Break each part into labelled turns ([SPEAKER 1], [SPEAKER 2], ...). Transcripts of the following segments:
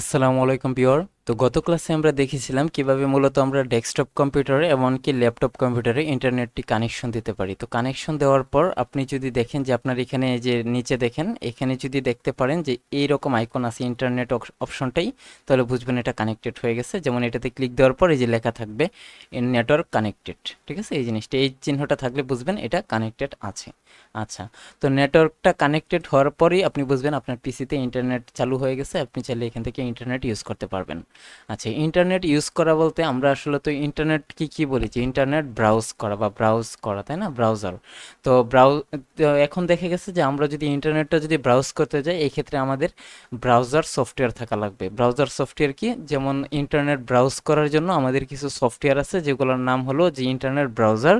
[SPEAKER 1] আসসালামু আলাইকুম পিওর। তো গত ক্লাসে আমরা দেখেছিলাম কীভাবে মূলত আমরা ডেস্কটপ কম্পিউটারে এমনকি ল্যাপটপ কম্পিউটারে ইন্টারনেটটি কানেকশন দিতে পারি। তো কানেকশন দেওয়ার পর আপনি যদি দেখেন যে আপনার এখানে যে নিচে দেখেন, এখানে যদি দেখতে পারেন যে এই রকম আইকন আছে ইন্টারনেট অপশনটাই, তাহলে বুঝবেন এটা কানেক্টেড হয়ে গেছে। যেমন এটাতে ক্লিক দেওয়ার পর এই যে লেখা থাকবে নেটওয়ার্ক কানেক্টেড ঠিক আছে? এই জিনিসটা, এই চিহ্নটা থাকলে বুঝবেন এটা কানেক্টেড আছে। আচ্ছা তো নেটওয়ার্কটা কানেক্টেড হওয়ার পরেই আপনি বুঝবেন আপনার পিসিতে ইন্টারনেট চালু হয়ে গেছে, আপনি চাইলে এখান থেকে ইন্টারনেট ইউজ করতে পারবেন। আচ্ছা ইন্টারনেট ইউজ করা বলতে আমরা আসলে তো ইন্টারনেট কি কি বলি? যে ইন্টারনেট ব্রাউজ করা বা ব্রাউজ করা, তাই না? ব্রাউজার তো ব্রাউজ এখন দেখে গেছে যে আমরা যদি ইন্টারনেটটা যদি ব্রাউজ করতে যাই এই ক্ষেত্রে আমাদের ব্রাউজার সফটওয়্যার থাকা লাগবে। ব্রাউজার সফটওয়্যার কি? যেমন ইন্টারনেট ব্রাউজ করার জন্য আমাদের কিছু সফটওয়্যার আছে, যেগুলোর নাম হলো যে ইন্টারনেট ব্রাউজার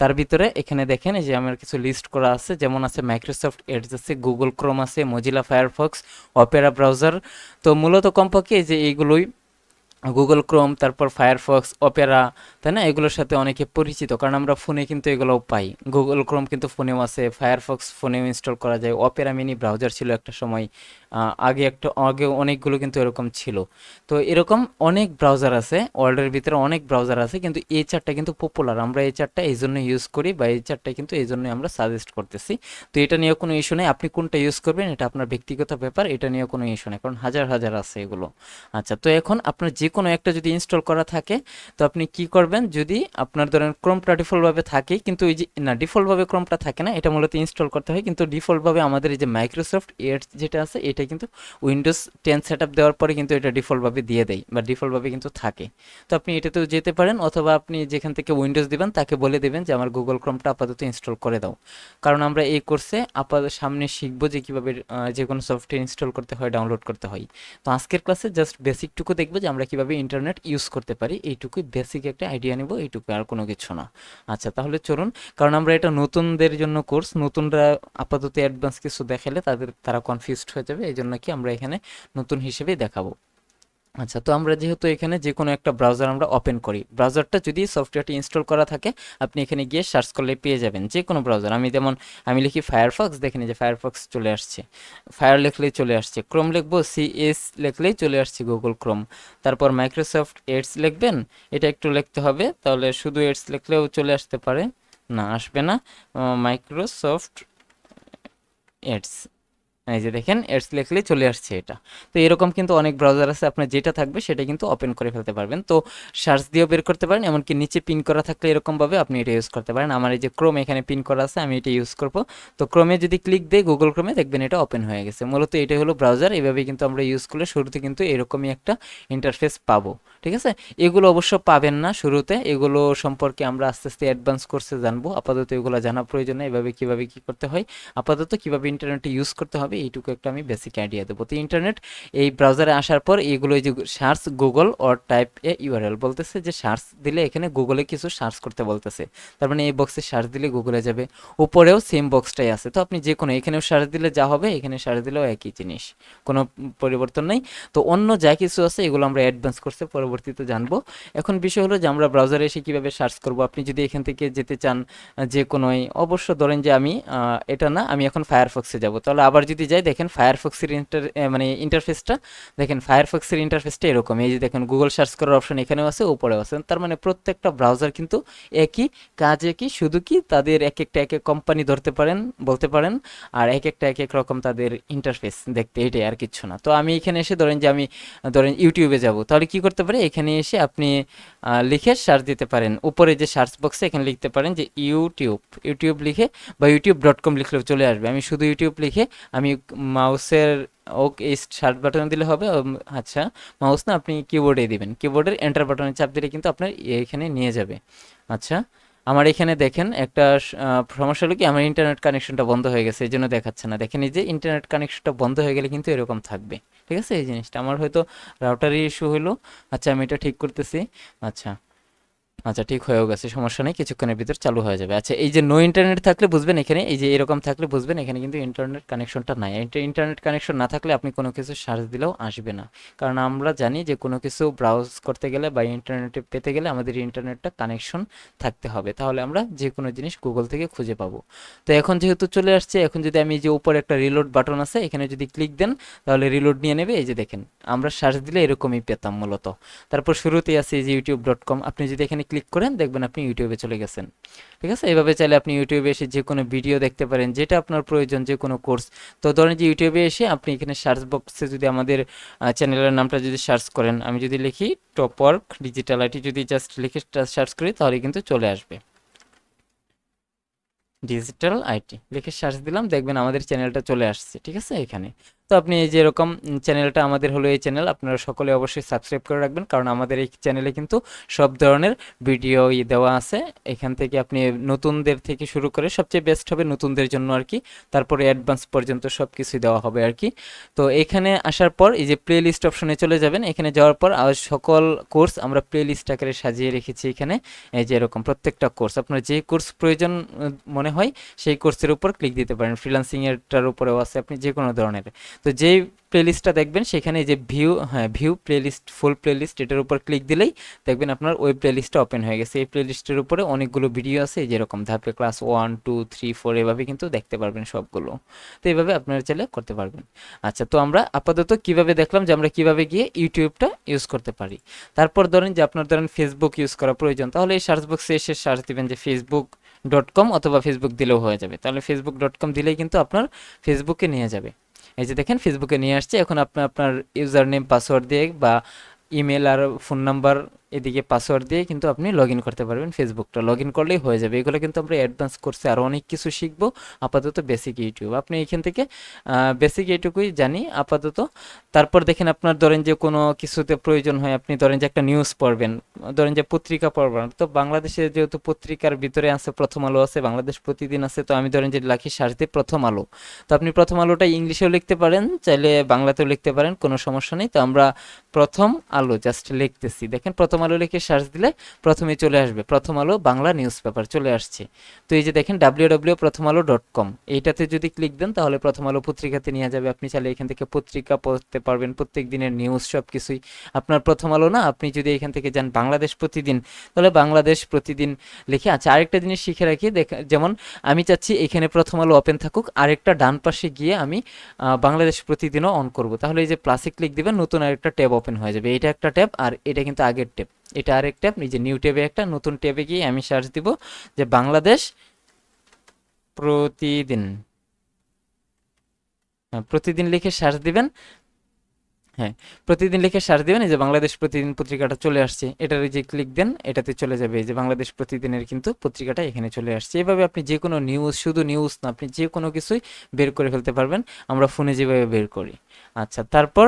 [SPEAKER 1] তার ভিতরে এখানে দেখেন এই যে আমার কিছু লিস্ট করা আছে, যেমন আছে মাইক্রোসফট এডস আছে গুগল ক্রোম আছে মজিলা ফায়ারফক্স অপেরা ব্রাউজার তো মূলত কমপক্ষে এই যে এইগুলোই গুগল ক্রোম তারপর ফায়ারফক্স অপেরা তাই না? এগুলোর সাথে অনেকে পরিচিত, কারণ আমরা ফোনে কিন্তু এগুলোও পাই। গুগল ক্রোম কিন্তু ফোনেও আছে ফায়ারফক্স ফোনেও ইনস্টল করা যায়। অপেরা মিনি ব্রাউজার ছিল একটা সময় আগে একটা আগে অনেকগুলো কিন্তু এরকম ছিল। তো এরকম অনেক ব্রাউজার আছে, ওয়ার্ল্ডের ভিতরে অনেক ব্রাউজার আছে, কিন্তু এই চারটা কিন্তু পপুলার আমরা এই চারটা এই জন্য ইউজ করি বা এই চারটা কিন্তু এই জন্যই আমরা সাজেস্ট করতেছি। তো এটা নিয়ে কোনো ইস্যু নেই। আপনি কোনটা ইউজ করবেন, এটা আপনার ব্যক্তিগত ব্যাপার, এটা নিয়ে কোনো ইস্যু নেই, কারণ হাজার হাজার আছে এগুলো। আচ্ছা তো এখন আপনার যে কোনো একটা যদি ইনস্টল করা থাকে, তো আপনি কি করবেন? যদি আপনার ধরেন ক্রোমটা ডিফল্টভাবে থাকে, কিন্তু ওই যে, না ডিফল্টভাবে ক্রোমটা থাকে না, এটা মূলত ইনস্টল করতে হয়। কিন্তু ডিফল্টভাবে আমাদের এই যে মাইক্রোসফট এডস যেটা আছে, এটা কিন্তু উইন্ডোজ টেন সেট দেওয়ার পরে কিন্তু এটা ডিফল্টভাবে দিয়ে দেয় বা ডিফল্টভাবে কিন্তু থাকে। তো আপনি এটাতেও যেতে পারেন, অথবা আপনি যেখান থেকে উইন্ডোজ দিবেন, তাকে বলে দেবেন যে, আমার গুগল ক্রোমটা আপাতত ইনস্টল করে দাও। কারণ আমরা এই কোর্সে আপাতত সামনে শিখব যে, কীভাবে যে কোনো সফটওয়্যার ইনস্টল করতে হয় ডাউনলোড করতে হয়। তো আজকের ক্লাসে জাস্ট বেসিকটুকু দেখব যে, আমরা কীভাবে ইন্টারনেট ইউজ করতে পারি, এইটুকুই বেসিক একটা আইডিয়া নেব এইটুকু আর কোনো কিছু না। আচ্ছা তাহলে চলুন, কারণ আমরা এটা নতুনদের জন্য কোর্স নতুনরা আপাতত অ্যাডভান্স কিছু দেখালে তাদের, তারা কনফিউজড হয়ে যাবে এই জন্য কি আমরা এখানে নতুন হিসেবেই দেখাবো। আচ্ছা তো আমরা যেহেতু এখানে যে কোনো একটা ব্রাউজার আমরা ওপেন করি ব্রাউজারটা যদি সফটওয়্যারটি ইনস্টল করা থাকে, আপনি এখানে গিয়ে সার্চ করলে পেয়ে যাবেন যে কোনো ব্রাউজার আমি যেমন, আমি লিখি ফায়ারফক্স দেখেন যে ফায়ারফক্স চলে আসছে। ফায়ার লিখলেই চলে আসছে ক্রোম লিখব সিএস লিখলেই চলে আসছে গুগল ক্রোম তারপর মাইক্রোসফট এডস লিখবেন, এটা একটু লিখতে হবে, তাহলে শুধু এডস লিখলেও চলে আসতে পারে। না, আসবে না। মাইক্রোসফট এডস এই যে দেখেন এডস লিখলেই চলে আসছে এটা। তো এরকম কিন্তু অনেক ব্রাউজার আছে, আপনার যেটা থাকবে সেটা কিন্তু ওপেন করে ফেলতে পারবেন। তো সার্চ দিয়েও বের করতে পারেন, এমনকি নিচে পিন করা থাকলে এরকমভাবে আপনি এটা ইউজ করতে পারেন। আমার এই যে ক্রোম এখানে পিন করা আছে, আমি এটা ইউজ করব। তো ক্রোমে যদি ক্লিক দেই গুগল ক্রোমে দেখবেন এটা ওপেন হয়ে গেছে। মূলত এটাই হলো ব্রাউজার এইভাবে কিন্তু আমরা ইউজ করলে শুরুতে কিন্তু এরকমই একটা ইন্টারফেস পাবো। ঠিক আছে? এগুলো অবশ্য পাবেন না শুরুতে। এগুলো সম্পর্কে আমরা আস্তে আস্তে অ্যাডভান্স কোর্সে জানব। আপাতত এগুলো জানা প্রয়োজন এভাবে কীভাবে কি করতে হয়। আপাতত কীভাবে ইন্টারনেট ইউজ করতে হবে এইটুকু একটা আমি বেসিক আইডিয়া দেবো। তো ইন্টারনেট এই ব্রাউজারে আসার পর এইগুলো যে search Google or type a URL বলতেছে যে সার্চ দিলে এখানে গুগলে কিছু সার্চ করতে বলতেছে। তার মানে এই বক্সে সার্চ দিলে গুগলে যাবে। উপরেও সেম বক্সটাই আছে। তো আপনি যে কোনো এখানেও সার্চ দিলে যা হবে, এখানে সার্চ দিলেও একই জিনিস। কোনো পরিবর্তন নেই। তো অন্য যা কিছু আছে, এগুলো আমরা অ্যাডভান্স করতে পরবর্তীতে জানব। এখন বিষয় হলো যে আমরা ব্রাউজারে এসে কীভাবে সার্চ করব? আপনি যদি এখান থেকে যেতে চান যে কোনোই অবশ্য ধরেন যে আমি এটা না, আমি এখন ফায়ারফক্সে যাব। তাহলে আবার যদি যাই, দেখেন ফায়ারফক্সের ইন্টার মানে ইন্টারফেসটা দেখেন ফায়ারফক্সের ইন্টারফেসটা এরকম। এই যে দেখেন গুগল সার্চ করার অপশন এখানেও আছে, উপরেও আছে। তার মানে প্রত্যেকটা ব্রাউজার কিন্তু একই কাজ, একই শুধু কি তাদের এক একটা এক এক কোম্পানি ধরতে পারেন, বলতে পারেন, আর এক একটা এক এক রকম তাদের ইন্টারফেস দেখতে। এটাই আর কিচ্ছু না। তো আমি এখানে এসে ধরেন যে আমি, ধরেন ইউটিউবে যাব। তাহলে কি করতে পারি? এখানে এসে আপনি লিখে সার্চ দিতে পারেন। উপরে যে সার্চ বক্সে এখানে লিখতে পারেন যে ইউটিউব ইউটিউব লিখে বা ইউটিউব ডট কম লিখলেও চলে আসবে। আমি শুধু ইউটিউব লিখে আমি মাউসের ওক এই সার্চ বাটনে দিলে হবে। আচ্ছা মাউস না আপনি কিবোর্ডে দিবেন। কিবোর্ডের এন্টার বাটনে চাপ দিলে কিন্তু আপনার এখানে নিয়ে যাবে। আচ্ছা আমার এখানে দেখেন একটা সমস্যা হলো কি, আমার ইন্টারনেট কানেকশনটা বন্ধ হয়ে গেছে এই জন্য দেখাচ্ছে না। দেখেন এই যে ইন্টারনেট কানেকশনটা বন্ধ হয়ে গেলে কিন্তু এরকম থাকবে। ঠিক আছে? এই জিনিসটা। আমার হয়তো রাউটারই ইস্যু হলো। আচ্ছা আমি এটা ঠিক করতেছি। আচ্ছা। আচ্ছা ঠিক হয়েও গেছে, সমস্যা নেই, কিছুক্ষণের ভিতর চালু হয়ে যাবে। আচ্ছা এই যে নো ইন্টারনেট থাকলে বুঝবেন এখানে, এই যে এরকম থাকলে বুঝবেন, এখানে কিন্তু ইন্টারনেট কানেকশনটা নাই। ইন্টারনেট কানেকশন না থাকলে আপনি কোনো কিছু সার্চ দিলেও আসবে না। কারণ আমরা জানি যে কোনো কিছু ব্রাউজ করতে গেলে বা ইন্টারনেটে পেতে গেলে আমাদের ইন্টারনেটটা কানেকশন থাকতে হবে। তাহলে আমরা যে কোনো জিনিস গুগল থেকে খুঁজে পাবো। তো এখন যেহেতু চলে আসছে, এখন যদি আমি যে উপরে একটা রিলোড বাটন আছে, এখানে যদি ক্লিক দেন, তাহলে রিলোড নিয়ে নেবে, এই যে দেখেন, আমরা সার্চ দিলে এরকমই পেতাম মূলত। তারপর শুরুতেই আছে যে ইউটিউব ডট কম আপনি যদি এখানে ক্লিক করেন, দেখবেন আপনি ইউটিউবে চলে গেছেন। ঠিক আছে? এভাবে চাইলে আপনি ইউটিউবে এসে যে কোনো ভিডিও দেখতে পারেন, যেটা আপনার প্রয়োজন, যে কোনো কোর্স তো ধরেন যে ইউটিউবে এসে আপনি এখানে সার্চ বক্সে যদি আমাদের চ্যানেলের নামটা যদি সার্চ করেন, আমি যদি লিখি টপ ওয়ার্ক ডিজিটাল আইটি যদি জাস্ট লিখে সার্চ করি, তাহলে কিন্তু চলে আসবে। ডিজিটাল আইটি লিখে সার্চ দিলাম, দেখবেন আমাদের চ্যানেলটা চলে আসছে। ঠিক আছে? এখানে। তো আপনি এই যে এরকম চ্যানেলটা আমাদের হলো এই চ্যানেল, আপনারা সকলে অবশ্যই সাবস্ক্রাইব করে রাখবেন। কারণ আমাদের এই চ্যানেলে কিন্তু সব ধরনের ভিডিও দেওয়া আছে। এখান থেকে আপনি নতুনদের থেকে শুরু করে সবচেয়ে বেস্ট হবে নতুনদের জন্য আর কি। তারপরে অ্যাডভান্স পর্যন্ত সব কিছুই দেওয়া হবে আর কি। তো এখানে আসার পর এই যে প্লে লিস্ট অপশনে চলে যাবেন। এখানে যাওয়ার পর আর সকল কোর্স আমরা প্লে লিস্ট আকারে সাজিয়ে রেখেছি এখানে। এই যে এরকম প্রত্যেকটা কোর্স আপনার যে কোর্স প্রয়োজন মনে হয়, সেই কোর্সের উপর ক্লিক দিতে পারেন। ফ্রিলান্সিং এরটার উপরেও আছে আপনি যে কোনো ধরনের। তো যেই প্লেলিস্টটা দেখবেন, সেখানে যে ভিউ হ্যাঁ ভিউ প্লেলিস্ট ফুল প্লেলিস্ট এটার উপর ক্লিক দিলেই দেখবেন আপনার ওই প্লেলিস্টটা ওপেন হয়ে গেছে। এই প্লেলিস্টের উপরে অনেকগুলো ভিডিও আছে যেরকম ধাপে class one two three four এভাবে কিন্তু দেখতে পারবেন সবগুলো। তো এইভাবে আপনারা চাইলে করতে পারবেন। আচ্ছা তো আমরা আপাতত কীভাবে দেখলাম যে আমরা কীভাবে গিয়ে ইউটিউবটা ইউজ করতে পারি? তারপর ধরেন যে আপনার ধরেন ফেসবুক ইউজ করা প্রয়োজন, তাহলে এই সার্চ বক্সে এসে সার্চ দিবেন যে ফেসবুক ডট কম অথবা ফেসবুক দিলেও হয়ে যাবে। তাহলে ফেসবুক ডট কম দিলেই কিন্তু আপনার ফেসবুকে নিয়ে যাবে। এই যে দেখেন ফেসবুকে নিয়ে আসছে। এখন আপনি, আপনার ইউজার নেম পাসওয়ার্ড দিয়ে বা ইমেল আর ফোন নাম্বার এদিকে পাসওয়ার্ড দিয়ে কিন্তু আপনি লগ ইন করতে পারবেন ফেসবুকটা লগ ইন করলেই হয়ে যাবে। এগুলো কিন্তু আমরা অ্যাডভান্স কোর্সে আরও অনেক কিছু শিখব। আপাতত বেসিক ইউটিউব আপনি এখান থেকে বেসিক এইটুকুই জানি। আপাতত তারপর দেখেন আপনার ধরেন যে কোনো কিছুতে প্রয়োজন হয়, আপনি ধরেন যে একটা নিউজ পড়বেন, ধরেন যে পত্রিকা পড়বেন। তো বাংলাদেশে যেহেতু পত্রিকার ভিতরে আছে প্রথম আলো আছে, বাংলাদেশ প্রতিদিন আছে, তো আমি ধরেন যে লাখি সার্চ দিয়ে প্রথম আলো। তো আপনি প্রথম আলোটা ইংলিশেও লিখতে পারেন, চাইলে বাংলাতেও লিখতে পারেন, কোনো সমস্যা নেই। তো আমরা প্রথম আলো জাস্ট লিখতেছি। দেখেন প্রথম আলো লিখে সার্চ দিলে প্রথমে চলে আসবে। প্রথম আলো বাংলা নিউজ পেপার চলে আসছে। তো এই যে দেখেন ডাব্লিউ ডাব্লিউ প্রথম আলো ডট কম এইটাতে যদি ক্লিক দেন তাহলে প্রথম আলো পত্রিকাতে নিয়ে যাবে। আপনি চাইলে এখান থেকে পত্রিকা পড়তে পারবেন, প্রত্যেক দিনের নিউজ সব কিছুই আপনার প্রথম আলো না, আপনি যদি এখান থেকে যান বাংলাদেশ প্রতিদিন, তাহলে বাংলাদেশ প্রতিদিন লিখে আচ্ছা আরেকটা জিনিস শিখে রাখি, দেখ, যেমন আমি চাচ্ছি এখানে প্রথম আলো ওপেন থাকুক, আরেকটা ডান পাশে গিয়ে আমি বাংলাদেশ প্রতিদিনও অন করব। তাহলে এই যে প্লাসে ক্লিক দিবেন, নতুন আরেকটা ট্যাব ওপেন হয়ে যাবে। এটা একটা ট্যাব আর এটা কিন্তু আগের ট্যাব এটা আরেক ট্যাব নিজে নিউ ট্যাবে একটা নতুন ট্যাবে গিয়ে আমি সার্চ দিব যে বাংলাদেশ প্রতিদিন। হ্যাঁ, প্রতিদিন লিখে সার্চ দিবেন। হ্যাঁ প্রতিদিন লিখে সার্চ দিবেন এই যে বাংলাদেশ প্রতিদিন পত্রিকাটা চলে আসছে এটার যে ক্লিক দেন এটাতে চলে যাবে এই যে বাংলাদেশ প্রতিদিনের কিন্তু পত্রিকাটা এখানে চলে আসছে। এভাবে আপনি যে কোনো নিউজ শুধু নিউজ না আপনি যে কোনো কিছুই বের করে ফেলতে পারবেন। আমরা ফোনে যেভাবে বের করি। আচ্ছা তারপর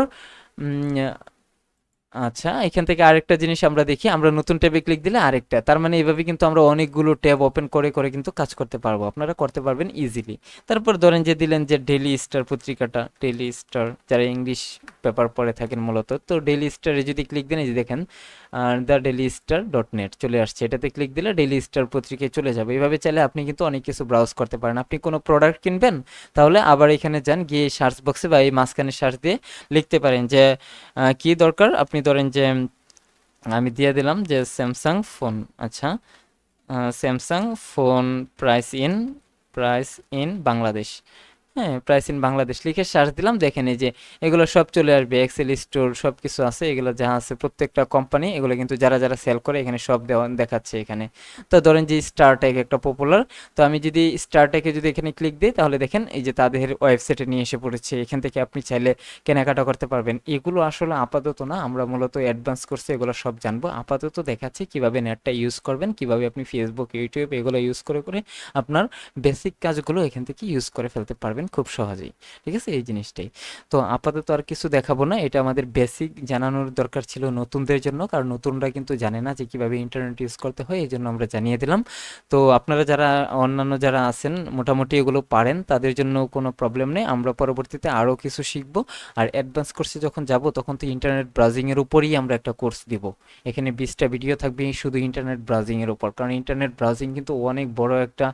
[SPEAKER 1] আচ্ছা এখান থেকে আরেকটা জিনিস আমরা দেখি, আমরা নতুন ট্যাবে ক্লিক দিলে আরেকটা। তার মানে এভাবে কিন্তু আমরা অনেকগুলো ট্যাব ওপেন করে করে কিন্তু কাজ করতে পারব। আপনারা করতে পারবেন ইজিলি তারপর ধরেন যে দিলেন যে ডেইলি স্টার পত্রিকাটা ডেইলি স্টার যারা ইংলিশ পেপার পড়ে থাকেন মূলত, তো ডেইলি স্টারে যদি ক্লিক দেন, এই যে দেখেন the Daily Star dot net চলে আসছে। এটাতে ক্লিক দিলে ডেইলি স্টার পত্রিকায় চলে যাবে। এইভাবে চাইলে আপনি কিন্তু অনেক কিছু ব্রাউজ করতে পারেন। আপনি কোনো প্রোডাক্ট কিনবেন, তাহলে আবার এখানে যান, গিয়ে সার্চ বক্সে বা এই মাঝখানে সার্চ দিয়ে লিখতে পারেন যে কি দরকার? আপনি ধরেন যে, আমি দিয়ে দিলাম যে স্যামসাং ফোন আচ্ছা। Samsung phone price in price in Bangladesh. হ্যাঁ প্রাইস ইন বাংলাদেশ লিখে সার্চ দিলাম দেখেন এই যে এগুলো সব চলে আসবে এক্সেল স্টোর সব কিছু আছে, এগুলো যা আছে প্রত্যেকটা কোম্পানি এগুলো কিন্তু যারা যারা সেল করে এখানে সব দেখাচ্ছে এখানে। তো ধরেন যে স্টারটেক একটা পপুলার তো আমি যদি স্টারটেকে যদি এখানে ক্লিক দিই, তাহলে দেখেন এই যে তাদের ওয়েবসাইটে নিয়ে এসে পড়েছে, এখান থেকে আপনি চাইলে কেনাকাটা করতে পারবেন। এগুলো আসলে আপাতত না, আমরা মূলত অ্যাডভান্স করছি এগুলো সব জানব। আপাতত দেখাচ্ছি কীভাবে নেটটা ইউজ করবেন, কীভাবে আপনি ফেসবুক ইউটিউব এগুলো ইউজ করে করে আপনার বেসিক কাজগুলো এখান থেকে ইউজ করে ফেলতে পারবেন। খুব সহজেই, ঠিক আছে? এই জিনিসটাই। তো আপাতত আর কিছু দেখাবো না, এটা আমাদের বেসিক জানানোর দরকার ছিল নতুনদের জন্য, কারণ নতুনরা কিন্তু জানে না যে কীভাবে ইন্টারনেট ইউজ করতে হয়, এই জন্য আমরা জানিয়ে দিলাম। তো আপনারা যারা, অন্যান্য যারা আছেন, মোটামুটি এগুলো পারেন, তাদের জন্য কোনো প্রবলেম নেই। আমরা পরবর্তীতে আরও কিছু শিখব। আর অ্যাডভান্স কোর্সে যখন যাব, তখন তো ইন্টারনেট ব্রাউজিংয়ের উপরেই আমরা একটা কোর্স দিব। এখানে বিশটা ভিডিও থাকবে শুধু ইন্টারনেট ব্রাউজিংয়ের উপর। কারণ ইন্টারনেট ব্রাউজিং কিন্তু অনেক বড় একটা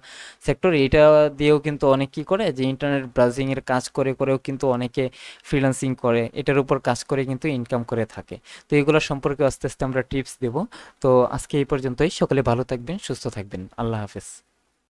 [SPEAKER 1] সেক্টর এটা দিয়েও কিন্তু অনেক কি করে যে ইন্টারনেট ব্রাউজিংয়ের কাজ করে করেও কিন্তু অনেকে ফ্রিলান্সিং করে। এটার উপর কাজ করে কিন্তু ইনকাম করে থাকে। তো এগুলো সম্পর্কে আস্তে আস্তে আমরা টিপস দেব। তো আজকে এই পর্যন্তই। সকলে ভালো থাকবেন, সুস্থ থাকবেন। আল্লাহ হাফেজ।